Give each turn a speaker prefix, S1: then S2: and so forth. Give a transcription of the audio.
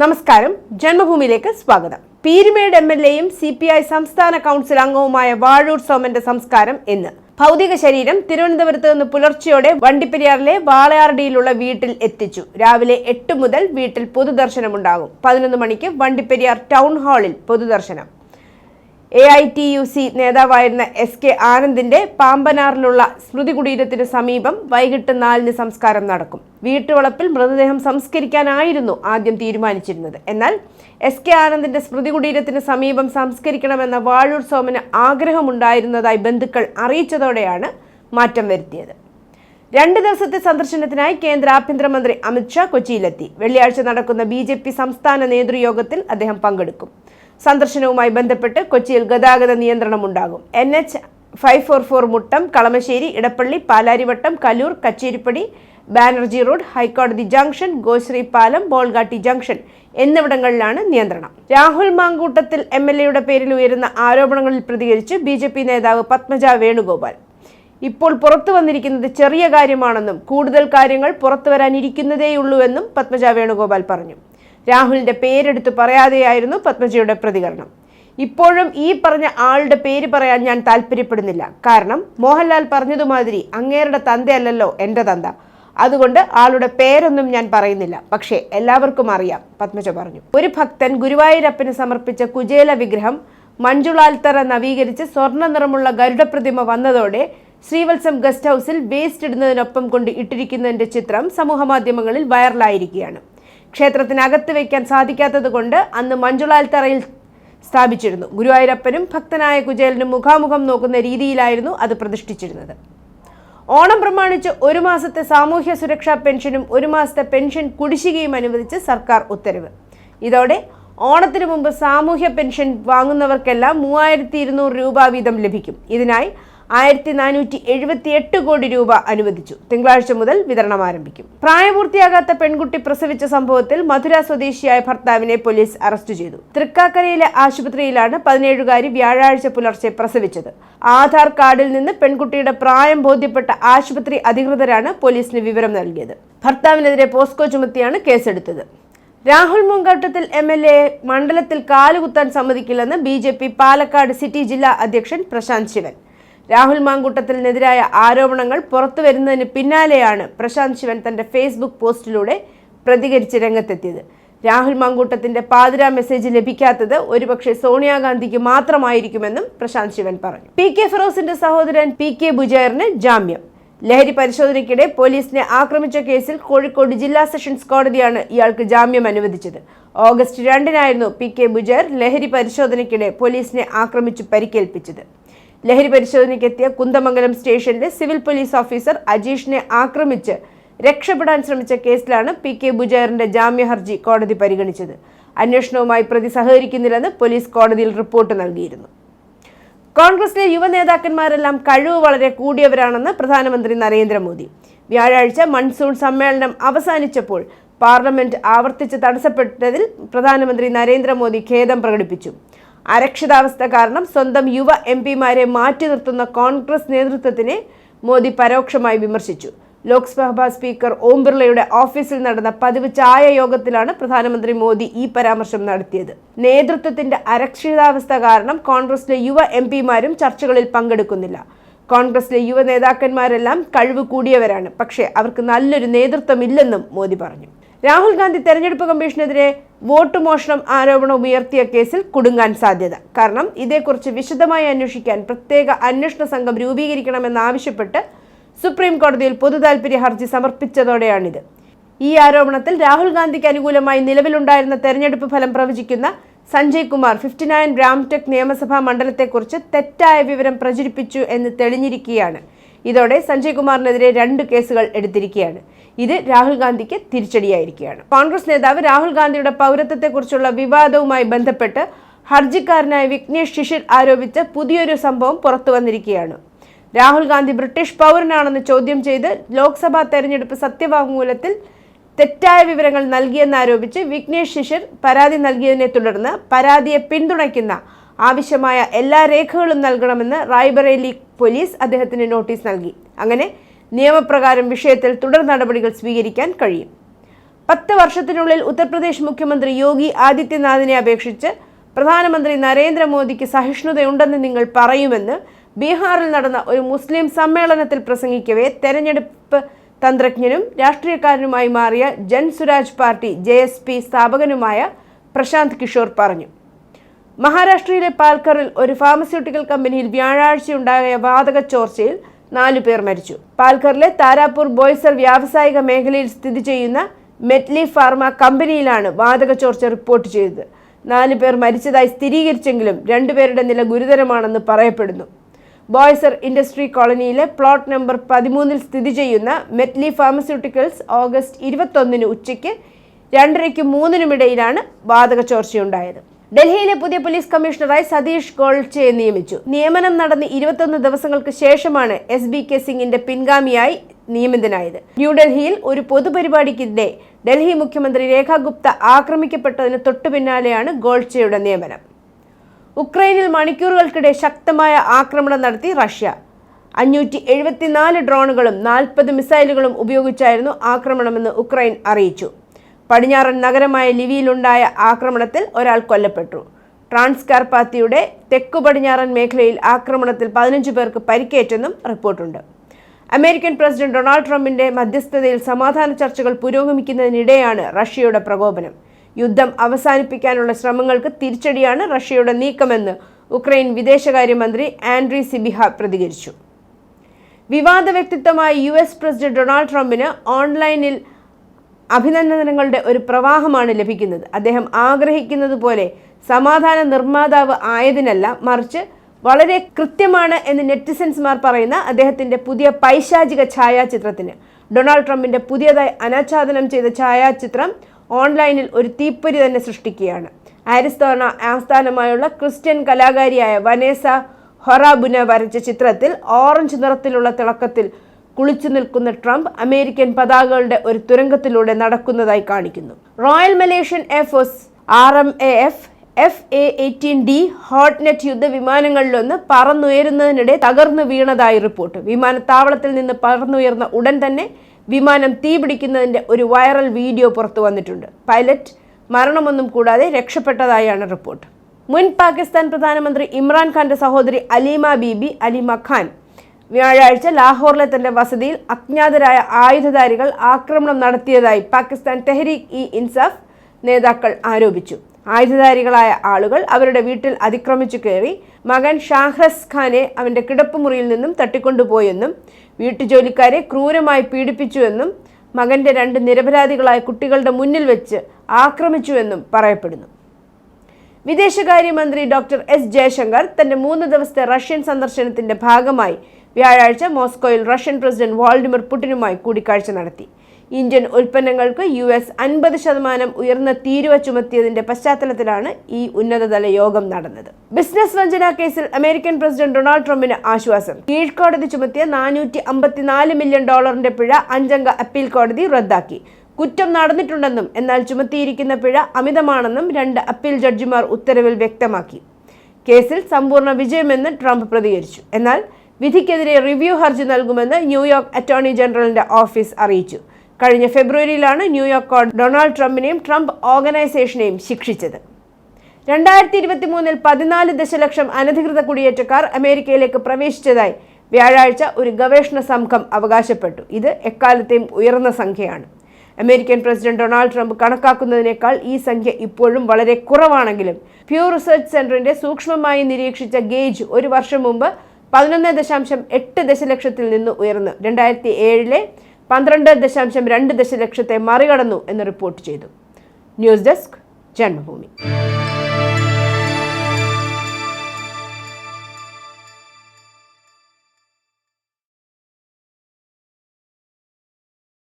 S1: നമസ്കാരം. ജന്മഭൂമിയിലേക്ക് സ്വാഗതം. പീരുമേട് എം എൽ എയും സി പി ഐ സംസ്ഥാന കൗൺസിൽ അംഗവുമായ വാഴൂർ സോമന്റെ സംസ്കാരം എന്ന് ഭൗതിക ശരീരം തിരുവനന്തപുരത്ത് നിന്ന് പുലർച്ചെയോടെ വണ്ടിപ്പെരിയാറിലെ വാളയാർഡിയിലുള്ള വീട്ടിൽ എത്തിച്ചു. രാവിലെ എട്ട് മുതൽ വീട്ടിൽ പൊതുദർശനമുണ്ടാകും. പതിനൊന്ന് മണിക്ക് വണ്ടിപ്പെരിയാർ ടൗൺ ഹാളിൽ പൊതുദർശനം. A I T U C നേതാവായിരുന്ന എസ് കെ ആനന്ദിന്റെ പാമ്പനാറിലുള്ള സ്മൃതി കുടീരത്തിന് സമീപം വൈകിട്ട് നാലിന് സംസ്കാരം നടക്കും. വീട്ടുവളപ്പിൽ മൃതദേഹം സംസ്കരിക്കാനായിരുന്നു ആദ്യം തീരുമാനിച്ചിരുന്നത്. എന്നാൽ എസ് കെ ആനന്ദിന്റെ സ്മൃതി കുടീരത്തിന് സമീപം സംസ്കരിക്കണമെന്ന വാഴൂർ സോമന് ആഗ്രഹമുണ്ടായിരുന്നതായി ബന്ധുക്കൾ അറിയിച്ചതോടെയാണ് മാറ്റം വരുത്തിയത്. രണ്ട് ദിവസത്തെ സന്ദർശനത്തിനായി കേന്ദ്ര ആഭ്യന്തരമന്ത്രി അമിത്ഷാ കൊച്ചിയിലെത്തി. വെള്ളിയാഴ്ച നടക്കുന്ന ബി സംസ്ഥാന നേതൃയോഗത്തിൽ അദ്ദേഹം പങ്കെടുക്കും. സന്ദർശനവുമായി ബന്ധപ്പെട്ട് കൊച്ചിയിൽ ഗതാഗത നിയന്ത്രണം ഉണ്ടാകും. N H five four four Muttom Kalamassery Edappally Palarivattom Kaloor Kacheripady Banerjee road ഹൈക്കോടതി ജംഗ്ഷൻ ഗോശ്രീ പാലം ബോൾഗാട്ടി ജംഗ്ഷൻ എന്നിവിടങ്ങളിലാണ് നിയന്ത്രണം. രാഹുൽ മാങ്കൂട്ടത്തിൽ എം എൽ എയുടെ പേരിൽ ഉയരുന്ന ആരോപണങ്ങളിൽ പ്രതികരിച്ച് ബി ജെ പി നേതാവ് പത്മജ വേണുഗോപാൽ. ഇപ്പോൾ പുറത്തു വന്നിരിക്കുന്നത് ചെറിയ കാര്യമാണെന്നും കൂടുതൽ കാര്യങ്ങൾ പുറത്തു വരാനിരിക്കുന്നതേയുള്ളൂവെന്നും പത്മജ വേണുഗോപാൽ പറഞ്ഞു. രാഹുലിന്റെ പേരെടുത്ത് പറയാതെയായിരുന്നു പത്മജിയുടെ പ്രതികരണം. ഇപ്പോഴും ഈ പറഞ്ഞ ആളുടെ പേര് പറയാൻ ഞാൻ താല്പര്യപ്പെടുന്നില്ല. കാരണം മോഹൻലാൽ പറഞ്ഞതുമാതിരി അങ്ങേരുടെ തന്തയല്ലല്ലോ എന്റെ തന്ത. അതുകൊണ്ട് ആളുടെ പേരൊന്നും ഞാൻ പറയുന്നില്ല. പക്ഷേ എല്ലാവർക്കും അറിയാം പത്മജ പറഞ്ഞു. ഒരു ഭക്തൻ ഗുരുവായൂരപ്പന് സമർപ്പിച്ച കുചേല വിഗ്രഹം മഞ്ജുളാൽത്തറ നവീകരിച്ച് സ്വർണ നിറമുള്ള ഗരുഡപ്രതിമ വന്നതോടെ ശ്രീവത്സം ഗസ്റ്റ് ഹൗസിൽ വേസ്റ്റ് ഇടുന്നതിനൊപ്പം കൊണ്ട് ഇട്ടിരിക്കുന്നതിന്റെ ചിത്രം സമൂഹമാധ്യമങ്ങളിൽ വൈറലായിരിക്കുകയാണ്. ക്ഷേത്രത്തിനകത്ത് വയ്ക്കാൻ സാധിക്കാത്തത് കൊണ്ട് അന്ന് മഞ്ജുളാൽത്തറയിൽ സ്ഥാപിച്ചിരുന്നു. ഗുരുവായൂരപ്പനും ഭക്തനായ കുചേലനും മുഖാമുഖം നോക്കുന്ന രീതിയിലായിരുന്നു അത് പ്രതിഷ്ഠിച്ചിരുന്നത്. ഓണം പ്രമാണിച്ച് ഒരു മാസത്തെ സാമൂഹ്യ സുരക്ഷാ പെൻഷനും ഒരു മാസത്തെ പെൻഷൻ കുടിശ്ശികയും അനുവദിച്ച് സർക്കാർ ഉത്തരവ്. ഇതോടെ ഓണത്തിന് മുമ്പ് സാമൂഹ്യ പെൻഷൻ വാങ്ങുന്നവർക്കെല്ലാം മൂവായിരത്തി ഇരുന്നൂറ് രൂപ വീതം ലഭിക്കും. ഇതിനായി ആയിരത്തി നാനൂറ്റി എഴുപത്തി എട്ട് കോടി രൂപ അനുവദിച്ചു. തിങ്കളാഴ്ച മുതൽ വിതരണം ആരംഭിക്കും. പ്രായപൂർത്തിയാകാത്ത പെൺകുട്ടി പ്രസവിച്ച സംഭവത്തിൽ മധുര സ്വദേശിയായ ഭർത്താവിനെ പോലീസ് അറസ്റ്റ് ചെയ്തു. തൃക്കാക്കരയിലെ ആശുപത്രിയിലാണ് പതിനേഴുകാരി വ്യാഴാഴ്ച പുലർച്ചെ പ്രസവിച്ചത്. ആധാർ കാർഡിൽ നിന്ന് പെൺകുട്ടിയുടെ പ്രായം ബോധ്യപ്പെട്ട ആശുപത്രി അധികൃതരാണ് പോലീസിന് വിവരം നൽകിയത്. ഭർത്താവിനെതിരെ പോസ്കോ ചുമത്തിയാണ് കേസെടുത്തത്. Rahul Mamkootathil M L A മണ്ഡലത്തിൽ കാലുകുത്താൻ സമ്മതിക്കില്ലെന്ന് B J P Palakkad city ജില്ലാ അധ്യക്ഷൻ പ്രശാന്ത് ശിവൻ. രാഹുൽ മാങ്കൂട്ടത്തിനെതിരായ ആരോപണങ്ങൾ പുറത്തു വരുന്നതിന് പിന്നാലെയാണ് പ്രശാന്ത് ശിവൻ തന്റെ ഫേസ്ബുക്ക് പോസ്റ്റിലൂടെ പ്രതികരിച്ച് രംഗത്തെത്തിയത്. രാഹുൽ മാങ്കൂട്ടത്തിന്റെ പാതിര മെസ്സേജ് ലഭിക്കാത്തത് ഒരുപക്ഷെ സോണിയാഗാന്ധിക്ക് മാത്രമായിരിക്കുമെന്നും പ്രശാന്ത് ശിവൻ പറഞ്ഞു. പി കെ ഫിറോസിന്റെ സഹോദരൻ പി കെ ബുജയറിന് ജാമ്യം. ലഹരി പരിശോധനയ്ക്കിടെ പോലീസിനെ ആക്രമിച്ച കേസിൽ കോഴിക്കോട് ജില്ലാ സെഷൻസ് കോടതിയാണ് ഇയാൾക്ക് ജാമ്യം അനുവദിച്ചത്. ഓഗസ്റ്റ് രണ്ടിനായിരുന്നു പി കെ ബുജയർ ലഹരി പരിശോധനയ്ക്കിടെ പോലീസിനെ ആക്രമിച്ചു പരിക്കേൽപ്പിച്ചത്. ലഹരി പരിശോധനയ്ക്കെത്തിയ കുന്തമംഗലം സ്റ്റേഷനിലെ സിവിൽ പോലീസ് ഓഫീസർ അജീഷിനെ ആക്രമിച്ച് രക്ഷപ്പെടാൻ ശ്രമിച്ച കേസിലാണ് പി കെ ബുജയറിന്റെ ജാമ്യ ഹർജി കോടതി പരിഗണിച്ചത്. അന്വേഷണവുമായി പ്രതി സഹകരിക്കുന്നില്ലെന്ന് പോലീസ് കോടതിയിൽ റിപ്പോർട്ട് നൽകിയിരുന്നു. കോൺഗ്രസിലെ യുവ നേതാക്കന്മാരെല്ലാം കഴിവ് വളരെ കൂടിയവരാണെന്ന് പ്രധാനമന്ത്രി നരേന്ദ്രമോദി. വ്യാഴാഴ്ച മൺസൂൺ സമ്മേളനം അവസാനിച്ചപ്പോൾ പാർലമെന്റ് ആവർത്തിച്ച് തടസ്സപ്പെട്ടതിൽ പ്രധാനമന്ത്രി നരേന്ദ്രമോദി ഖേദം പ്രകടിപ്പിച്ചു. അരക്ഷിതാവസ്ഥ കാരണം സ്വന്തം യുവ എം പിമാരെ മാറ്റി നിർത്തുന്ന കോൺഗ്രസ് നേതൃത്വത്തിനെ മോദി പരോക്ഷമായി വിമർശിച്ചു. ലോക്സഭാ സ്പീക്കർ ഓം ബിർളയുടെ ഓഫീസിൽ നടന്ന പതിവ് ചായ യോഗത്തിലാണ് പ്രധാനമന്ത്രി മോദി ഈ പരാമർശം നടത്തിയത്. നേതൃത്വത്തിന്റെ അരക്ഷിതാവസ്ഥ കാരണം കോൺഗ്രസിലെ യുവ എം പിമാരും ചർച്ചകളിൽ പങ്കെടുക്കുന്നില്ല. കോൺഗ്രസിലെ യുവ നേതാക്കന്മാരെല്ലാം കഴിവ് കൂടിയവരാണ്. പക്ഷേ അവർക്ക് നല്ലൊരു നേതൃത്വമില്ലെന്നും മോദി പറഞ്ഞു. രാഹുൽ ഗാന്ധി തെരഞ്ഞെടുപ്പ് കമ്മീഷനെതിരെ വോട്ട് മോഷണം ആരോപണം ഉയർത്തിയ കേസിൽ കുടുങ്ങാൻ സാധ്യത. കാരണം ഇതേക്കുറിച്ച് വിശദമായി അന്വേഷിക്കാൻ പ്രത്യേക അന്വേഷണ സംഘം രൂപീകരിക്കണമെന്നാവശ്യപ്പെട്ട് സുപ്രീം കോടതിയിൽ പൊതുതാൽപര്യ ഹർജി സമർപ്പിച്ചതോടെയാണിത്. ഈ ആരോപണത്തിൽ രാഹുൽ ഗാന്ധിക്ക് അനുകൂലമായി നിലവിലുണ്ടായിരുന്ന തെരഞ്ഞെടുപ്പ് ഫലം പ്രവചിക്കുന്ന സഞ്ജയ് കുമാർ ഫിഫ്റ്റി നയൻ രാംടെക് നിയമസഭാ മണ്ഡലത്തെക്കുറിച്ച് തെറ്റായ വിവരം പ്രചരിപ്പിച്ചു എന്ന് തെളിഞ്ഞിരിക്കുകയാണ്. ഇതോടെ സഞ്ജയ് കുമാറിനെതിരെ രണ്ട് കേസുകൾ എടുത്തിരിക്കുകയാണ്. ഇത് രാഹുൽ ഗാന്ധിക്ക് തിരിച്ചടിയായിരിക്കുകയാണ്. കോൺഗ്രസ് നേതാവ് രാഹുൽ ഗാന്ധിയുടെ പൗരത്വത്തെക്കുറിച്ചുള്ള വിവാദവുമായി ബന്ധപ്പെട്ട് ഹർജിക്കാരനായ വിഘ്നേഷ് ശിഷിർ ആരോപിച്ച പുതിയൊരു സംഭവം പുറത്തു വന്നിരിക്കുകയാണ്. രാഹുൽ ഗാന്ധി ബ്രിട്ടീഷ് പൗരനാണെന്ന് ചോദ്യം ചെയ്ത് ലോക്സഭാ തെരഞ്ഞെടുപ്പ് സത്യവാങ്മൂലത്തിൽ തെറ്റായ വിവരങ്ങൾ നൽകിയെന്നാരോപിച്ച് വിഘ്നേഷ് ശിഷിർ പരാതി നൽകിയതിനെ തുടർന്ന് പരാതിയെ പിന്തുണയ്ക്കുന്ന ആവശ്യമായ എല്ലാ രേഖകളും നൽകണമെന്ന് റായ്ബറേലി പോലീസ് അദ്ദേഹത്തിന് നോട്ടീസ് നൽകി. അങ്ങനെ നിയമപ്രകാരം വിഷയത്തിൽ തുടർ നടപടികൾ സ്വീകരിക്കാൻ കഴിയും. പത്ത് വർഷത്തിനുള്ളിൽ ഉത്തർപ്രദേശ് മുഖ്യമന്ത്രി യോഗി ആദിത്യനാഥിനെ അപേക്ഷിച്ച് പ്രധാനമന്ത്രി നരേന്ദ്രമോദിക്ക് സഹിഷ്ണുതയുണ്ടെന്ന് നിങ്ങൾ പറയുമെന്ന് ബീഹാറിൽ നടന്ന ഒരു മുസ്ലിം സമ്മേളനത്തിൽ പ്രസംഗിക്കവേ തെരഞ്ഞെടുപ്പ് തന്ത്രജ്ഞനും രാഷ്ട്രീയക്കാരനുമായി മാറിയ ജൻ സുരാജ് പാർട്ടി ജെ സ്ഥാപകനുമായ പ്രശാന്ത് കിഷോർ പറഞ്ഞു. മഹാരാഷ്ട്രയിലെ പാൽക്കറിൽ ഒരു ഫാർമസ്യൂട്ടിക്കൽ കമ്പനിയിൽ വ്യാഴാഴ്ചയുണ്ടായ വാതക ചോർച്ചയിൽ നാലു പേർ മരിച്ചു. പാൽക്കറിലെ താരാപൂർ ബോയ്സർ വ്യാവസായിക മേഖലയിൽ സ്ഥിതി ചെയ്യുന്ന മെറ്റ്ലി ഫാർമ കമ്പനിയിലാണ് വാതക ചോർച്ച റിപ്പോർട്ട് ചെയ്തത്. നാല് പേർ മരിച്ചതായി സ്ഥിരീകരിച്ചെങ്കിലും രണ്ടുപേരുടെ നില ഗുരുതരമാണെന്ന് പറയപ്പെടുന്നു. ബോയ്സർ ഇൻഡസ്ട്രി കോളനിയിലെ പ്ലോട്ട് നമ്പർ പതിമൂന്നിൽ സ്ഥിതി ചെയ്യുന്ന മെറ്റ്ലി ഫാർമസ്യൂട്ടിക്കൽസ് ഓഗസ്റ്റ് ഇരുപത്തൊന്നിന് ഉച്ചയ്ക്ക് രണ്ടരയ്ക്കും മൂന്നിനുമിടയിലാണ് വാതക ചോർച്ചയുണ്ടായത്. ഡൽഹിയിലെ പുതിയ പോലീസ് കമ്മീഷണറായി സതീഷ് ഗോൾച്ചയെ നിയമിച്ചു. നിയമനം നടന്ന് ഇരുപത്തൊന്ന് ദിവസങ്ങൾക്ക് ശേഷമാണ് എസ് ബി കെ സിംഗിന്റെ പിൻഗാമിയായി നിയമിതനായത്. ന്യൂഡൽഹിയിൽ ഒരു പൊതുപരിപാടിക്കിടെ ഡൽഹി മുഖ്യമന്ത്രി രേഖ ഗുപ്ത ആക്രമിക്കപ്പെട്ടതിന് തൊട്ടു പിന്നാലെയാണ് ഗോൾച്ചയുടെ നിയമനം. ഉക്രൈനിൽ മണിക്കൂറുകൾക്കിടെ ശക്തമായ ആക്രമണം നടത്തി റഷ്യ. അഞ്ഞൂറ്റി എഴുപത്തിനാല് ഡ്രോണുകളും നാൽപ്പത് മിസൈലുകളും ഉപയോഗിച്ചായിരുന്നു ആക്രമണമെന്ന് ഉക്രൈൻ അറിയിച്ചു. പടിഞ്ഞാറൻ നഗരമായ ലിവിയിലുണ്ടായ ആക്രമണത്തിൽ ഒരാൾ കൊല്ലപ്പെട്ടു. ട്രാൻസ്കാർപാത്തിയുടെ തെക്കു പടിഞ്ഞാറൻ മേഖലയിൽ ആക്രമണത്തിൽ പതിനഞ്ച് പേർക്ക് പരിക്കേറ്റെന്നും റിപ്പോർട്ടുണ്ട്. അമേരിക്കൻ പ്രസിഡന്റ് ഡൊണാൾഡ് ട്രംപിന്റെ മധ്യസ്ഥതയിൽ സമാധാന ചർച്ചകൾ പുരോഗമിക്കുന്നതിനിടെയാണ് റഷ്യയുടെ പ്രകോപനം. യുദ്ധം അവസാനിപ്പിക്കാനുള്ള ശ്രമങ്ങൾക്ക് തിരിച്ചടിയാണ് റഷ്യയുടെ നീക്കമെന്ന് ഉക്രൈൻ വിദേശകാര്യമന്ത്രി ആൻഡ്രി സിബിഹ പ്രതികരിച്ചു. വിവാദ വ്യക്തിത്വമായ യു എസ് പ്രസിഡന്റ് ഡൊണാൾഡ് ട്രംപിന് ഓൺലൈനിൽ അഭിനന്ദനങ്ങളുടെ ഒരു പ്രവാഹമാണ് ലഭിക്കുന്നത്. അദ്ദേഹം ആഗ്രഹിക്കുന്നത് പോലെ സമാധാന നിർമ്മാതാവ് ആയതിനല്ല മറിച്ച് വളരെ കൃത്യമാണ് എന്ന് നെറ്റിസൻസ്മാർ പറയുന്ന അദ്ദേഹത്തിന്റെ പുതിയ പൈശാചിക ഛായാചിത്രത്തിന്. ഡൊണാൾഡ് ട്രംപിന്റെ പുതിയതായി അനാച്ഛാദനം ചെയ്ത ഛായാചിത്രം ഓൺലൈനിൽ ഒരു തീപ്പൊരി തന്നെ സൃഷ്ടിക്കുകയാണ്. ആരിസ്തോണ ആസ്ഥാനമായുള്ള ക്രിസ്ത്യൻ കലാകാരിയായ വനേസ ഹൊറാബുന വരച്ച ചിത്രത്തിൽ ഓറഞ്ച് നിറത്തിലുള്ള തിളക്കത്തിൽ കുളിച്ചു നിൽക്കുന്ന ട്രംപ് അമേരിക്കൻ പതാകകളുടെ ഒരു തുരങ്കത്തിലൂടെ നടക്കുന്നതായി കാണിക്കുന്നു. Royal Malaysian Air Force R M A F F A eighteen D Hornet യുദ്ധവിമാനങ്ങളിലൊന്ന് പറന്നുയരുന്നതിനിടെ തകർന്നു വീണതായി റിപ്പോർട്ട്. വിമാനത്താവളത്തിൽ നിന്ന് പറന്നുയർന്ന ഉടൻ തന്നെ വിമാനം തീപിടിക്കുന്നതിന്റെ ഒരു വൈറൽ വീഡിയോ പുറത്തു വന്നിട്ടുണ്ട്. പൈലറ്റ് മരണമൊന്നും കൂടാതെ രക്ഷപ്പെട്ടതായാണ് റിപ്പോർട്ട്. മുൻ പാകിസ്ഥാൻ പ്രധാനമന്ത്രി ഇമ്രാൻഖാന്റെ സഹോദരി അലീമ ബീബി അലിമ ഖാൻ വ്യാഴാഴ്ച ലാഹോറിലെ തന്റെ വസതിയിൽ അജ്ഞാതരായ ആയുധധാരികൾ ആക്രമണം നടത്തിയതായി പാകിസ്ഥാൻ തെഹരീക് ഇ ഇൻസാഫ് നേതാക്കൾ ആരോപിച്ചു. ആയുധധാരികളായ ആളുകൾ അവരുടെ വീട്ടിൽ അതിക്രമിച്ചു കയറി മകൻ ഷാഹ്റസ് ഖാനെ അവന്റെ കിടപ്പുമുറിയിൽ നിന്നും തട്ടിക്കൊണ്ടുപോയെന്നും വീട്ടുജോലിക്കാരെ ക്രൂരമായി പീഡിപ്പിച്ചുവെന്നും മകന്റെ രണ്ട് നിരപരാധികളായ കുട്ടികളുടെ മുന്നിൽ വെച്ച് ആക്രമിച്ചുവെന്നും പറയപ്പെടുന്നു. വിദേശകാര്യമന്ത്രി ഡോക്ടർ എസ് ജയശങ്കർ തന്റെ മൂന്ന് ദിവസത്തെ റഷ്യൻ സന്ദർശനത്തിന്റെ ഭാഗമായി വ്യാഴാഴ്ച മോസ്കോയിൽ റഷ്യൻ പ്രസിഡന്റ് വാൾഡിമർ പുടിനുമായി കൂടിക്കാഴ്ച നടത്തി. ഇന്ത്യൻ ഉൽപ്പന്നങ്ങൾക്ക് യു എസ് അൻപത് ശതമാനം ഉയർന്ന തീരുവ ചുമത്തിയതിന്റെ പശ്ചാത്തലത്തിലാണ് ഈ ഉന്നതതല യോഗം നടന്നത്. ബിസിനസ് വഞ്ചന കേസിൽ അമേരിക്കൻ പ്രസിഡന്റ് ഡൊണാൾഡ് ട്രംപിന് ആശ്വാസം. കീഴ്ക്കോടതി ചുമത്തിയ നാനൂറ്റി അമ്പത്തിനാല് മില്യൺ ഡോളറിന്റെ പിഴ അഞ്ചംഗ അപ്പീൽ കോടതി റദ്ദാക്കി. കുറ്റം നടന്നിട്ടുണ്ടെന്നും എന്നാൽ ചുമത്തിയിരിക്കുന്ന പിഴ അമിതമാണെന്നും രണ്ട് അപ്പീൽ ജഡ്ജിമാർ ഉത്തരവിൽ വ്യക്തമാക്കി. കേസിൽ സമ്പൂർണ വിജയമെന്ന് ട്രംപ് പ്രതികരിച്ചു. എന്നാൽ വിധിക്കെതിരെ റിവ്യൂ ഹർജി നൽകുമെന്ന് ന്യൂയോർക്ക് അറ്റോർണി ജനറലിന്റെ ഓഫീസ് അറിയിച്ചു. കഴിഞ്ഞ ഫെബ്രുവരിയിലാണ് ന്യൂയോർക്ക് കോടതി ഡൊണാൾഡ് ട്രംപിനെയും ട്രംപ് ഓർഗനൈസേഷനെയും ശിക്ഷിച്ചത്. രണ്ടായിരത്തി ഇരുപത്തി മൂന്നിൽ പതിനാല് ദശലക്ഷം അനധികൃത കുടിയേറ്റക്കാർ അമേരിക്കയിലേക്ക് പ്രവേശിച്ചതായി വ്യാഴാഴ്ച ഒരു ഗവേഷണ സംഘം അവകാശപ്പെട്ടു. ഇത് എക്കാലത്തെയും ഉയർന്ന സംഖ്യയാണ്. അമേരിക്കൻ പ്രസിഡന്റ് ഡൊണാൾഡ് ട്രംപ് കണക്കാക്കുന്നതിനേക്കാൾ ഈ സംഖ്യ ഇപ്പോഴും വളരെ കുറവാണെങ്കിലും പ്യൂ റിസർച്ച് സെന്ററിന്റെ സൂക്ഷ്മമായി നിരീക്ഷിച്ച ഗേജ് ഒരു വർഷം മുമ്പ് പതിനൊന്ന് ദശാംശം എട്ട് ദശലക്ഷത്തിൽ നിന്ന് ഉയർന്ന്. രണ്ടായിരത്തി ഏഴിലെ പന്ത്രണ്ട് ദശാംശം രണ്ട് ദശലക്ഷത്തെ മറികടന്നു എന്ന് റിപ്പോർട്ട് ചെയ്തു. News desk Janmabhumi.